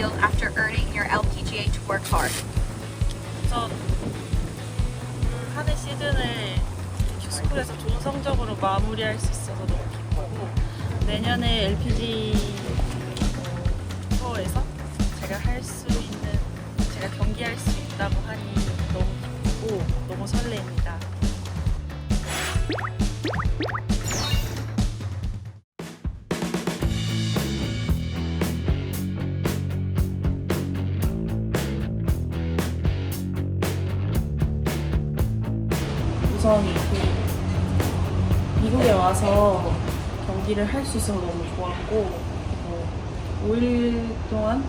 feel after earning your LPGA Tour card? 우선 한해 시즌을 큐스쿨에서 좋은 성적으로 마무리할 수 있어서 너무 기쁘고 내년에 LPG 투어에서 제가 할 수 있는 제가 경기할 수 있다고 하니 너무 기쁘고 너무 설레입니다. 우선 그 미국에 와서 경기를 할 수 있어서 너무 좋았고 그리고 5일 동안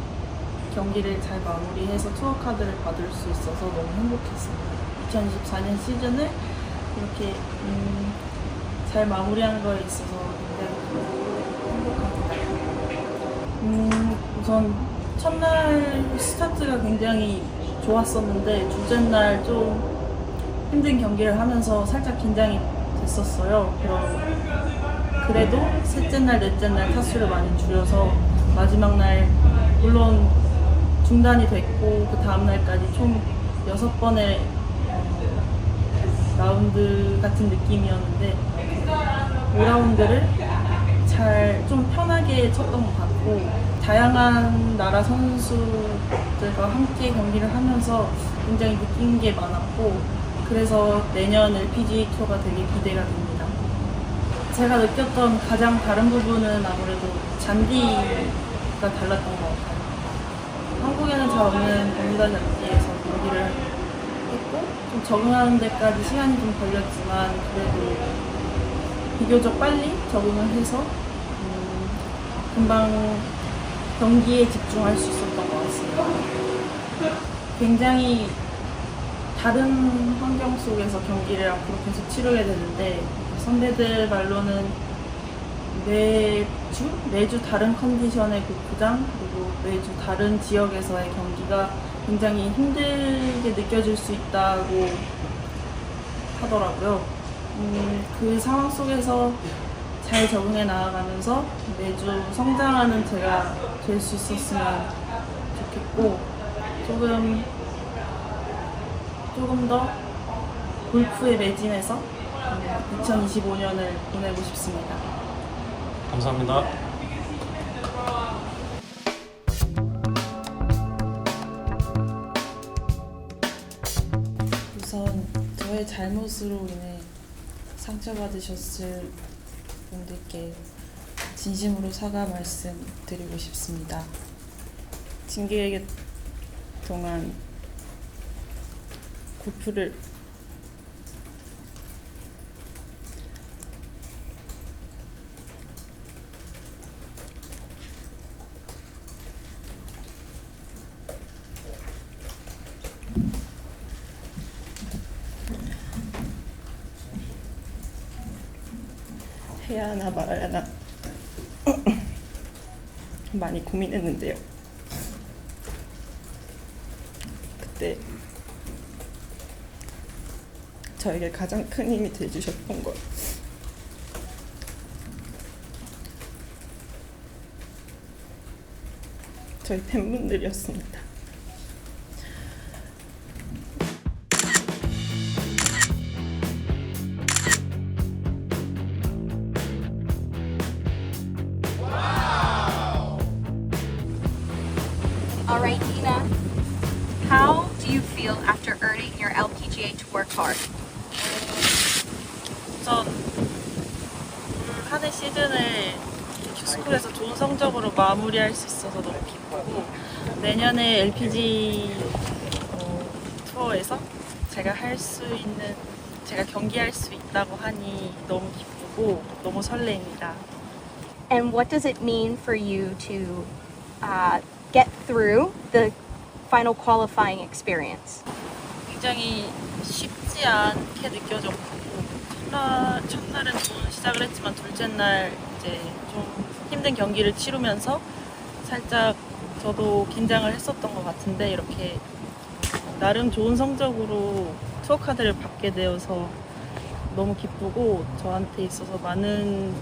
경기를 잘 마무리해서 투어 카드를 받을 수 있어서 너무 행복했습니다. 2024년 시즌을 이렇게 음, 잘 마무리한 거에 있어서 굉장히 행복합니다. 음, 우선 첫날 스타트가 굉장히 좋았었는데 둘째 날 좀 힘든 경기를 하면서 살짝 긴장이 됐었어요. 그래도 셋째 날, 넷째 날 타수를 많이 줄여서 마지막 날 물론 중단이 됐고 그 다음 날까지 총 여섯 번의 라운드 같은 느낌이었는데 5라운드를 잘 좀 편하게 쳤던 것 같고 다양한 나라 선수들과 함께 경기를 하면서 굉장히 느낀 게 많았고 그래서 내년 LPG 투어가 되게 기대가 됩니다. 제가 느꼈던 가장 다른 부분은 아무래도 잔디가 달랐던 것 같아요. 한국에는 잘 없는 버뮤다 잔디에서 경기를 했고 좀 적응하는 데까지 시간이 좀 걸렸지만 그래도 비교적 빨리 적응을 해서 음, 금방 경기에 집중할 수 있었던 것 같습니다. 굉장히 다른 환경 속에서 경기를 앞으로 계속 치르게 되는데 선배들 말로는 매주 매주 다른 컨디션의 골프장 그리고 매주 다른 지역에서의 경기가 굉장히 힘들게 느껴질 수 있다고 하더라고요. 음, 그 상황 속에서 잘 적응해 나아가면서 매주 성장하는 제가 될 수 있었으면 좋겠고 조금 조금 더 골프에 매진해서 2025년을 보내고 싶습니다. 감사합니다. 우선 저의 잘못으로 인해 상처받으셨을 분들께 진심으로 사과 말씀드리고 싶습니다. 징계의 동안 골프를 해야 하나 말아야 하나 많이 고민했는데요. 그때 저에게 가장 큰 힘이 돼주셨던 건 저희 팬분들이었습니다. 우선 한해 시즌을 큐스쿨에서 좋은 성적으로 마무리할 수 있어서 너무 기쁘고 내년에 LPG 어, 투어에서 제가 할 수 있는 제가 경기할 수 있다고 하니 너무 기쁘고 너무 설레입니다. And what does it mean for you to uh, get through the final qualifying experience? 굉장히 쉽지 않게 느껴졌고 첫날, 첫날은 좋은 시작을 했지만 둘째 날 이제 좀 힘든 경기를 치르면서 살짝 저도 긴장을 했었던 것 같은데 이렇게 나름 좋은 성적으로 투어 카드를 받게 되어서 너무 기쁘고 저한테 있어서 많은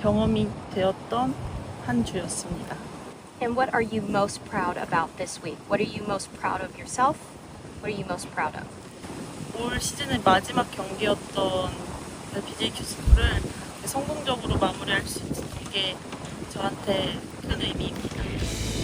경험이 되었던 한 주였습니다. And what are you most proud about this week? What are you most proud of yourself? What are you most proud of? 올 시즌의 마지막 경기였던 BJQ 스쿨을 성공적으로 마무리할 수 있었던 게 저한테 큰 의미입니다.